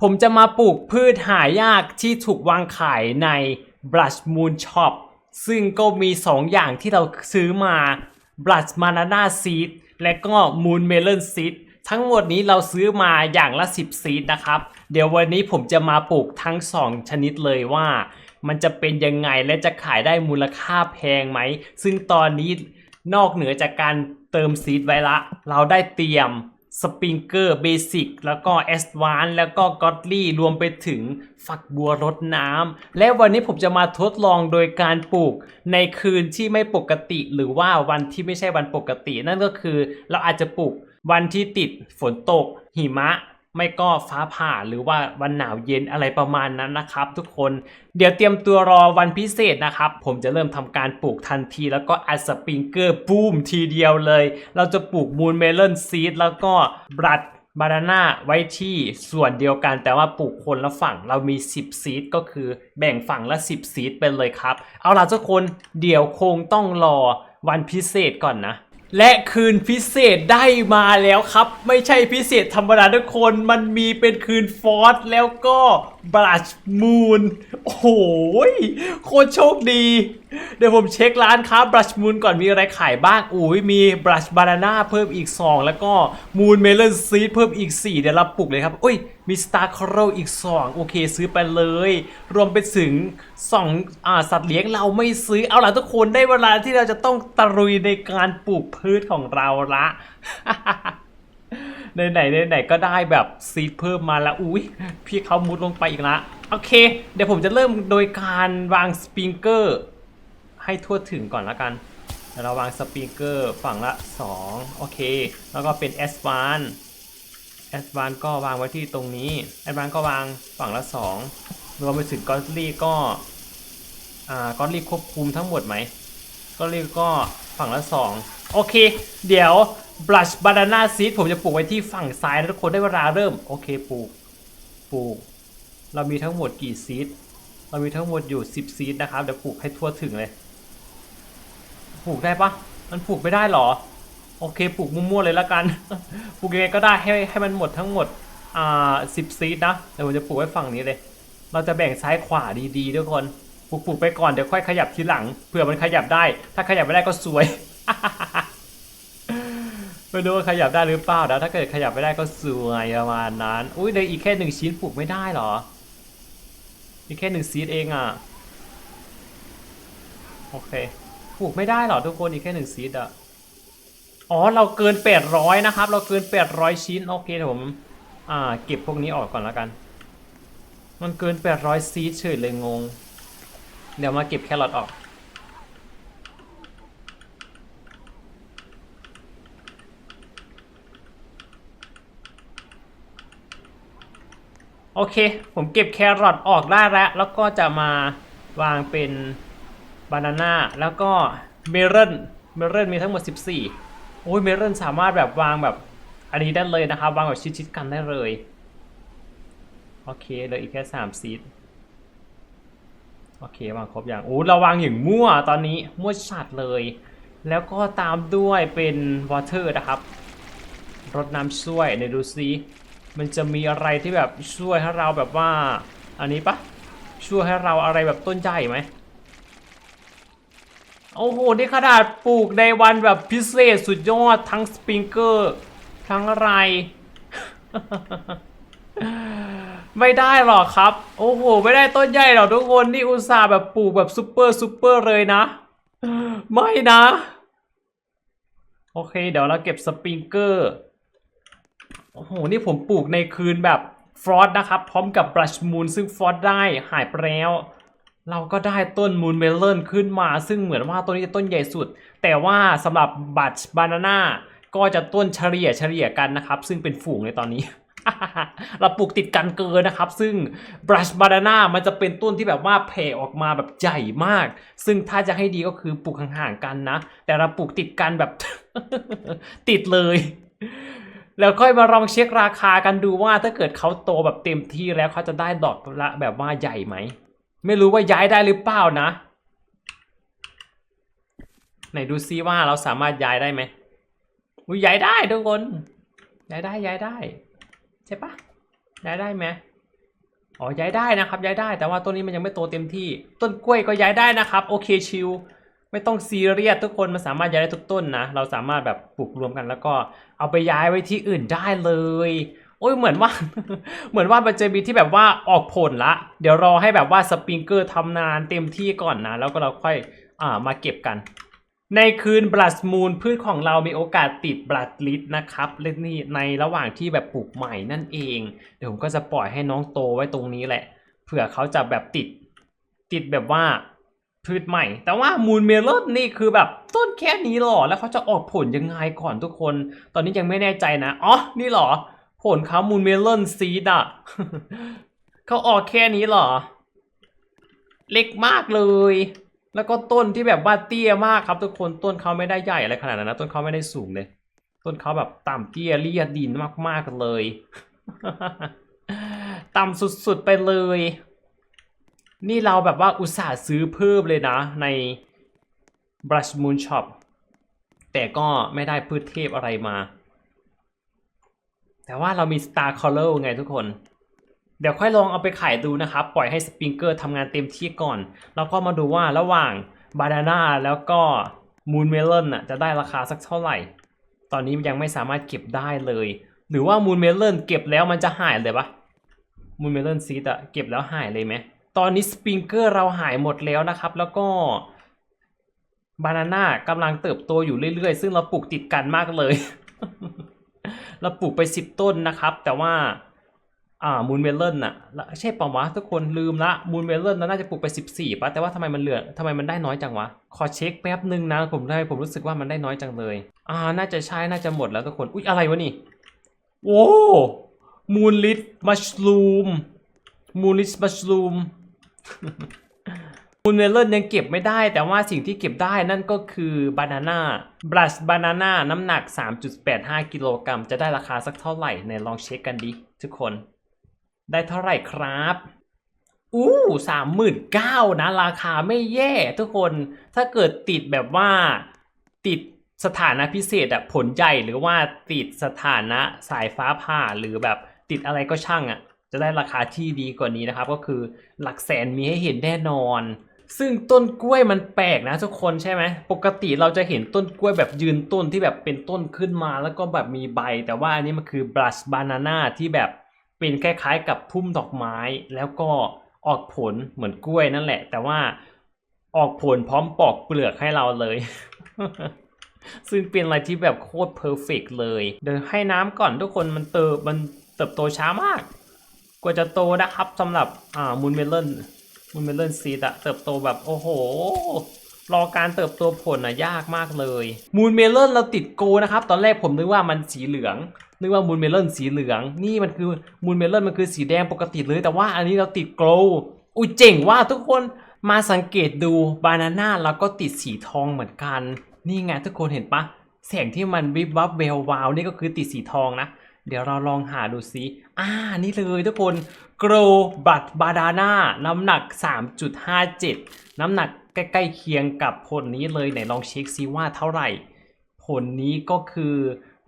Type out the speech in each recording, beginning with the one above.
ผมจะมาปลูกพืชหายากที่ถูกวางขายใน Brush Moon Shop ซึ่งก็มี 2 อย่างที่เราซื้อมา Brush Banana Seed และก็ Moon Melon Seed ทั้งหมดนี้เราซื้อมาอย่างละ 10 ซีดนะครับ เดี๋ยววันนี้ผมจะมาปลูกทั้ง 2 ชนิดเลยว่า มันจะเป็นยังไงและจะขายได้มูลค่าแพงไหม ซึ่งตอนนี้นอกเหนือจากการเติมซีดไว้ละ เราได้เตรียม สปริงเกอร์เบสิกแล้วก็แอสวานแล้วก็ก็อดลี่รวมไปถึงฝักบัวรดน้ำและวันนี้ผมจะมาทดลองโดยการปลูกในคืนที่ไม่ปกติหรือว่าวันที่ไม่ใช่วันปกติ นั่นก็คือเราอาจจะปลูกวันที่ติดฝนตกหิมะ ไม่ก็ฟ้าผ่าหรือว่าวันหนาวเย็นอะไรประมาณนั้นนะครับ ทุกคนเดี๋ยวเตรียมตัวรอวันพิเศษนะครับ ผมจะเริ่มทำการปลูกทันที แล้วก็อัดสปริงเกอร์บูมทีเดียวเลย เราจะปลูกมูนเมลอนซีดแล้วก็บรัดบานาน่าไว้ที่ส่วนเดียวกัน แต่ว่าปลูกคนละฝั่งเรามี 10 ซีดก็คือแบ่งฝั่งละ 10 ซีดไปเลยครับ เอาล่ะทุกคนเดี๋ยวคงต้องรอวันพิเศษก่อนนะ และคืนพิเศษได้มาแล้วครับ ไม่ใช่พิเศษธรรมดาทุกคนมันมีเป็นคืนฟอสแล้วก็ บลัชมูนโอ้โหยโคตรโชคดี เดี๋ยวผมเช็คร้านค้าบลัชมูนก่อนมีอะไรขายบ้างอุ้ยมีบลัชบานาน่าเพิ่มอีก 2 แล้วก็มูนเมลอนซีดเพิ่มอีก 4 เดี๋ยวเราปลุกเลยครับอุ้ยมีสตาร์คโรอีก 2 โอเคซื้อไปเลย รวมไปถึง2อ่าสัตว์เลี้ยงเราไม่ซื้อเอาล่ะทุกคนได้เวลาที่เราจะต้องตะลุยในการปลูกพืชของเราละ ในไหนในไหนก็ได้แบบซีดเพิ่มมาแล้วอุ้ยพี่เขามุดลงไปอีกละโอเค เดี๋ยวผมจะเริ่มโดยการวางสปริงเกอร์ให้ทั่วถึงก่อนละกันเดี๋ยวเราวางสปริงเกอร์ฝั่งละ 2 โอเค แล้วก็เป็น S 1 S 1ก็วางไว้ที่ตรงนี้ S 1ก็วางฝั่งละ 2 รวมไปถึงกอตลี่ก็อ่ากอตลี่ควบคุมทั้งหมดไหมก็เรียกก็ฝั่งละ 2 โอเค เดี๋ยว blush banana seed ผมจะปลูกไว้ที่ฝั่งซ้ายแล้วทุกคนได้เวลาเริ่ม โอเคปลูกปลูก เรามีทั้งหมดกี่ซีดเรามีทั้งหมดอยู่ 10 ซีดนะครับเดี๋ยวปลูกให้ทั่วถึงเลยปลูกได้ปะมันปลูกไม่ได้หรอ โอเคปลูกมั่วๆเลยละกันปลูกยังไงก็ได้ให้ให้มันหมดทั้งหมดอ่าสิบซีดนะเดี๋ยวผมจะปลูกไว้ฝั่งนี้เลย เราจะแบ่งซ้ายขวาดีๆทุกคนปลูกปลูกไปก่อนเดี๋ยวค่อยขยับทีหลังเผื่อมันขยับได้ ถ้าขยับไม่ได้ก็สวย ไม่รู้ว่าขยับได้หรือเปล่านะถ้าเกิดขยับไม่ได้ก็สวยประมาณนั้น อุ้ยเหลยอีกแค่หนึ่งชิ้นปลูกไม่ได้เหรอ อีกแค่หนึ่งซีดเองอะ โอเค ปลูกไม่ได้เหรอทุกคนอีกแค่หนึ่งซีดอะ อ๋อเราเกิน800นะครับ เราเกิน800ชิ้นโอเคเดี๋ยวผม อ่า เก็บพวกนี้ออกก่อนแล้วกัน มันเกิน800ซีดเฉยเลยงง เดี๋ยวมาเก็บแครอทออก โอเค ผมเก็บแครอทออกได้แล้ว แล้วก็จะมาวางเป็นบานาน่าแล้วก็เมลอนเมลอนมีทั้งหมด 14 โอ้ยเมลอนสามารถแบบวางแบบอันนี้ได้เลยนะครับ วางแบบชิดๆกันได้เลย โอเคเหลยอีกแค่3ซีดโอเควางครบอย่างโอ้เราวางอย่างมั่วตอนนี้มั่วชัดเลย แล้วก็ตามด้วยเป็นวอเตอร์นะครับรดน้ำช่วยในดูซิ มันจะมีอะไรที่แบบช่วยให้เราแบบว่า อันนี้ปะช่วยให้เราอะไรแบบต้นใหญ่ไหมโอ้โหนี่ขนาดปลูกในวันแบบพิเศษสุดยอดทั้งสปริงเกอร์ทั้งอะไร ไม่ได้หรอกครับ โอ้โห ไม่ได้ต้นใหญ่หรอกทุกคนนี่อุตส่าห์แบบปลูกแบบซูเปอร์ซูเปอร์เลยนะ ไม่นะ โอเค เดี๋ยวเราเก็บสปริงเกอร์ โอ้โห นี่ผมปลูกในคืนแบบฟรอสนะครับ พร้อมกับบลัชมูนซึ่งฟรอสได้หายไปแล้ว เราก็ได้ต้นมูนเมลอนขึ้นมา ซึ่งเหมือนว่าต้นนี้จะต้นใหญ่สุด แต่ว่าสำหรับบัชบานาน่าก็จะต้นเฉลี่ยเฉลี่ยกันนะครับ ซึ่งเป็นฝูงในตอนนี้ เราปลูกติดกันเกินนะครับ ซึ่ง brush banana มันจะเป็นต้นที่แบบว่าแผ่ออกมาแบบใหญ่มาก ซึ่งถ้าจะให้ดีก็คือปลูกห่างๆกันนะ แต่เราปลูกติดกันแบบ ติดเลย แล้วค่อยมาลองเช็คราคากันดูว่าถ้าเกิดเขาโตแบบเต็มที่แล้วเขาจะได้ดอกละแบบว่าใหญ่ไหม ไม่รู้ว่าย้ายได้หรือเปล่านะ ไหนดูซิว่าเราสามารถย้ายได้ไหมอุ้ยย้ายได้ทุกคน ย้ายได้ย้ายได้ ใช่ปะย้ายได้ไหมอ๋อย้ายได้นะครับย้ายได้แต่ว่าต้นนี้มันยังไม่โตเต็มที่ ต้นกล้วยก็ย้ายได้นะครับ โอเคชิล ไม่ต้องซีเรียสทุกคนมันสามารถย้ายได้ทุกต้นนะ เราสามารถแบบปลูกรวมกันแล้วก็เอาไปย้ายไว้ที่อื่นได้เลย โอ้ยเหมือนว่า เหมือนว่ามันจะมีที่แบบว่าออกผลละ เดี๋ยวรอให้แบบว่าสปริงเกอร์ทำนานเต็มที่ก่อนนะ แล้วก็เราค่อยอ่ามาเก็บกัน ในคืนบลัดมูนพืชของเรามีโอกาสติดบลัดลิดนะครับแลนี่ในระหว่างที่แบบปลูกใหม่นั่นเอง เดี๋ยวผมก็จะปล่อยให้น้องโตไว้ตรงนี้แหละเผื่อเขาจะแบบติดติดแบบว่า พืชใหม่ แต่ว่ามูนเมลอนนี่คือแบบต้นแค่นี้หรอ แล้วเขาจะออกผลยังไงก่อนทุกคน ตอนนี้ยังไม่แน่ใจนะ อ๋อ นี่หรอ ผลเขามูนเมลอนซีดอะเขาออกแค่นี้หรอ เล็กมากเลย แล้วก็ต้นที่แบบว่าเตี้ยมากครับ ทุกคน ต้นเขาไม่ได้ใหญ่อะไรขนาดนั้นนะ ต้นเขาไม่ได้สูงเลย ต้นเขาแบบต่ำเตี้ยเลียดินมากๆเลย ต่ำสุดๆไปเลย นี่เราแบบว่าอุตส่าห์ซื้อเพิ่มเลยนะใน Brush Moon Shop แต่ก็ไม่ได้พืชเทพอะไรมา แต่ว่าเรามี Star Color ไงทุกคน เดี๋ยวค่อยลองเอาไปขายดูนะครับ ปล่อยให้สปริงเกอร์ทำงานเต็มที่ก่อน แล้วก็มาดูว่าระหว่างบานาน่าแล้วก็มูนเมลอนน่ะจะได้ราคาสักเท่าไหร่ ตอนนี้ยังไม่สามารถเก็บได้เลย หรือว่ามูนเมลอนเก็บแล้วมันจะหายเลยปะมูนเมลอนซีดอะเก็บแล้วหายเลยไหม ตอนนี้สปริงเกอร์เราหายหมดแล้วนะครับ แล้วก็บานาน่ากำลังเติบโตอยู่เรื่อยๆ ซึ่งเราปลูกติดกันมากเลย เราปลูกไปสิบต้นนะครับ แต่ว่า อ่ามูนเมลอนน่ะใช่ปะวะทุกคนลืมละมูนเมลอนน่าจะปลูกไปสิบสี่ป่ะแต่ว่าทำไมมันเหลือทำไมมันได้น้อยจังวะ ขอเช็คแป๊บหนึ่งนะผมได้ผมรู้สึกว่ามันได้น้อยจังเลย อ่า น่าจะใช่น่าจะหมดแล้วทุกคนอุ๊ยอะไรวะนี่โว้มูนลิทมัชลูมมูนลิทมัชลูม มูนเมลเลอนยังเก็บไม่ได้ แต่ว่าสิ่งที่เก็บได้นั่นก็คือบานาน่าบลัชบานาน่าน้ำหนัก 3.85 กิโลกรัมจะได้ราคาสักเท่าไหร่ในลองเช็คกันดิทุกคน ได้เท่าไหร่ครับ อู้สามหมื่นเก้านะ ราคาไม่แย่ทุกคนถ้าเกิดติดแบบว่าติดสถานะพิเศษอะผลใหญ่หรือว่าติดสถานะสายฟ้าผ่าหรือแบบติดอะไรก็ช่างอะ จะได้ราคาที่ดีกว่านี้นะครับ ก็คือหลักแสนมีให้เห็นแน่นอน ซึ่งต้นกล้วยมันแปลกนะทุกคนใช่ไหมปกติเราจะเห็นต้นกล้วยแบบยืนต้นที่แบบเป็นต้นขึ้นมาแล้วก็แบบมีใบ แต่ว่าอันนี้มันคือบลัชบานาน่าที่แบบเป็นคล้ายๆกับพุ่มดอกไม้ แล้วก็ออกผลเหมือนกล้วยนั่นแหละ แต่ว่าออกผลพร้อมปอกเปลือกให้เราเลย ซึ่งเป็นอะไรที่แบบโคตรเพอร์เฟกเลย เดี๋ยวให้น้ำก่อนทุกคนมันเติบมันเติบโตช้ามากก ว่าจะโตนะครับสำหรับอ่ามูนเมลอนมูนเมลอนซีดอะเติบโตแบบโอ้โห รอการเติบโตผลอะยากมากเลยมูนเมลอนเราติดโกนะครับ ตอนแรกผมนึกว่ามันสีเหลืองนึกว่ามูนเมลอนสีเหลือง นี่มันคือมูนเมลอนมันคือสีแดงปกติเลย แต่ว่าอันนี้เราติดโกลอุ้ยเจ๋งว่าทุกคนมาสังเกตดูบานาน่าเราก็ติดสีทองเหมือนกัน นี่ไงทุกคนเห็นปะแสงที่มันวิบวับเวลวาวนี่ก็คือติดสีทองนะ เดี๋ยวเราลองหาดูซิอ่า นี่เลยทุกคน Grow But Banana น้ำหนัก 3.57 น้ำหนักใกล้ๆเคียงกับผลนี้เลยไหนลองเช็คซิว่าเท่าไหร่ ผลนี้ก็คือ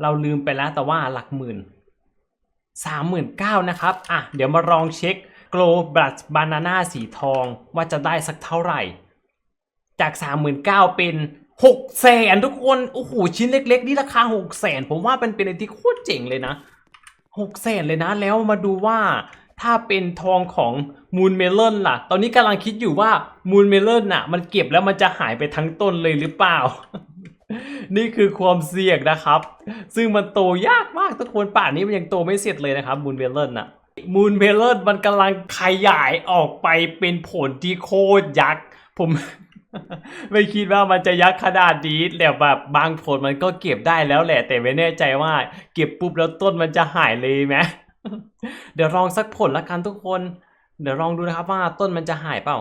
เราลืมไปแล้วแต่ว่าหลักหมื่น 39,000นะครับ อะ เดี๋ยวมาลองเช็ค Grow But Banana สีทองว่าจะได้สักเท่าไหร่ จาก 39,000เป็น 6แสนทุกคน โอ้โห ชิ้นเล็ก ๆ นี่ราคา6แสนผมว่าเป็นเป็นอะไรที่โคตรเจ๋งเลยนะ6แสนเลยนะ แล้วมาดูว่าถ้าเป็นทองของมูนเมลอนล่ะ ตอนนี้กำลังคิดอยู่ว่ามูนเมลอนน่ะ มันเก็บแล้วมันจะหายไปทั้งต้นเลยหรือเปล่า นี่คือความเสี่ยงนะครับ ซึ่งมันโตยากมากทุกคนป่านนี้มันยังโตไม่เสร็จเลยนะครับมูนเมลอนน่ะมูนเมลอนมันกำลังขยายออกไปเป็นผลที่โคตรยักษ์ผม ไม่คิดว่ามันจะยักษ์ขนาดนี้แต่แบบบางผลมันก็เก็บได้แล้วแหละ แต่ไม่แน่ใจว่า เก็บปุ๊บแล้วต้นมันจะหายเลยไหมเดี๋ยวลองสักผลละกันทุกคน เดี๋ยวลองดูนะครับว่าต้นมันจะหายเปล่า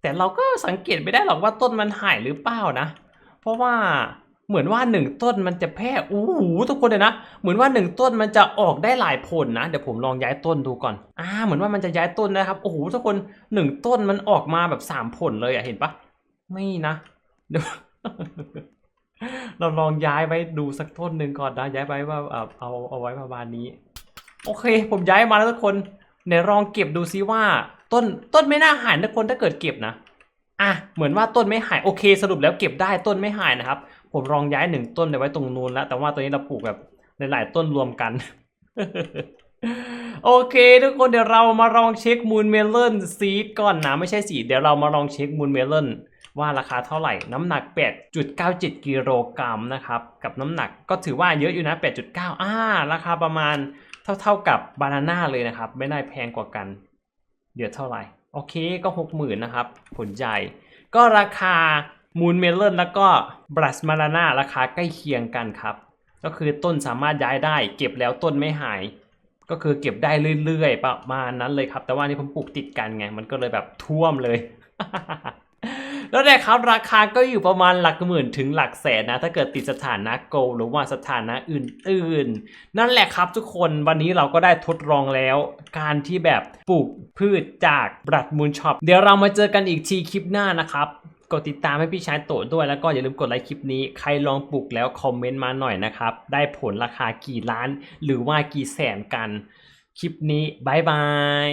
แต่เราก็สังเกตไม่ได้หรอกว่าต้นมันหายหรือเปล่านะ เพราะว่าเหมือนว่าหนึ่งต้นมันจะแพร่อู้หูทุกคนเลยนะ เหมือนว่าหนึ่งต้นมันจะออกได้หลายผลนะ เดี๋ยวผมลองย้ายต้นดูก่อน อ่า เหมือนว่ามันจะย้ายต้นนะครับ โอ้โหทุกคนหนึ่งต้นมันออกมาแบบสามผลเลยอะเห็นปะ ไม่นะเดี๋ยวเราลองย้ายไว้ดูสักต้นหนึ่งก่อนนะย้ายไปว่าเอาเอาเอาไว้ประมาณนี้ โอเค ผมย้ายมาแล้วทุกคนในลองเก็บดูซิว่าต้นต้นไม่น่าหายนะคนถ้าเกิดเก็บนะอะเหมือนว่าต้นไม่หายโอเค สรุปแล้วเก็บได้ต้นไม่หายนะครับ ผมลองย้ายหนึ่งต้นไปไว้ตรงนู้นแล้ว แต่ว่าตัวนี้เราปลูกแบบหลายๆต้นรวมกันโอเค ทุกคนเดี๋ยวเรามาลองเช็คมูนเมลอนซีดก่อนนะไม่ใช่สีเดี๋ยวเรามาลองเช็คมูนเมลอน ว่าราคาเท่าไหร่ น้ำหนัก 8.97กิโลกรัมนะครับกับน้ำหนักก็ถือว่าเยอะอยู่นะ 8.9อ่าราคาประมาณเท่าๆกับบานาน่าเลยนะครับ ไม่ได้แพงกว่ากันเดี๋ยวเท่าไหร่ โอเคก็ 60,000นะครับ ผลใหญ่ ก็ราคามูนเมลอนแล้วก็บรัสมาราน่าราคาใกล้เคียงกันครับ ก็คือต้นสามารถย้ายได้ เก็บแล้วต้นไม่หาย ก็คือเก็บได้เรื่อยๆ ประมาณนั้นเลยครับ แต่ว่านี่ผมปลูกติดกันไง มันก็เลยแบบท่วมเลย แล้วเนี่ครับราคาก็อยู่ประมาณหลักหมื่นถึงหลักแสนนะ ถ้าเกิดติดสถานะโกลหรือว่าสถานะอื่น ๆ นั่นแหละครับทุกคนวันนี้เราก็ได้ทดลองแล้ว การที่แบบปลูกพืชจากบรัดมูลช็อปเดี๋ยวเรามาเจอกันอีกทีคลิปหน้านะครับกดติดตามให้พี่ชายโตด้วยแล้วก็อย่าลืมกดไลค์คลิปนี้ ใครลองปลูกแล้วคอมเมนต์มาหน่อยนะครับ ได้ผลราคากี่ล้าน หรือว่ากี่แสนกัน คลิปนี้บายบาย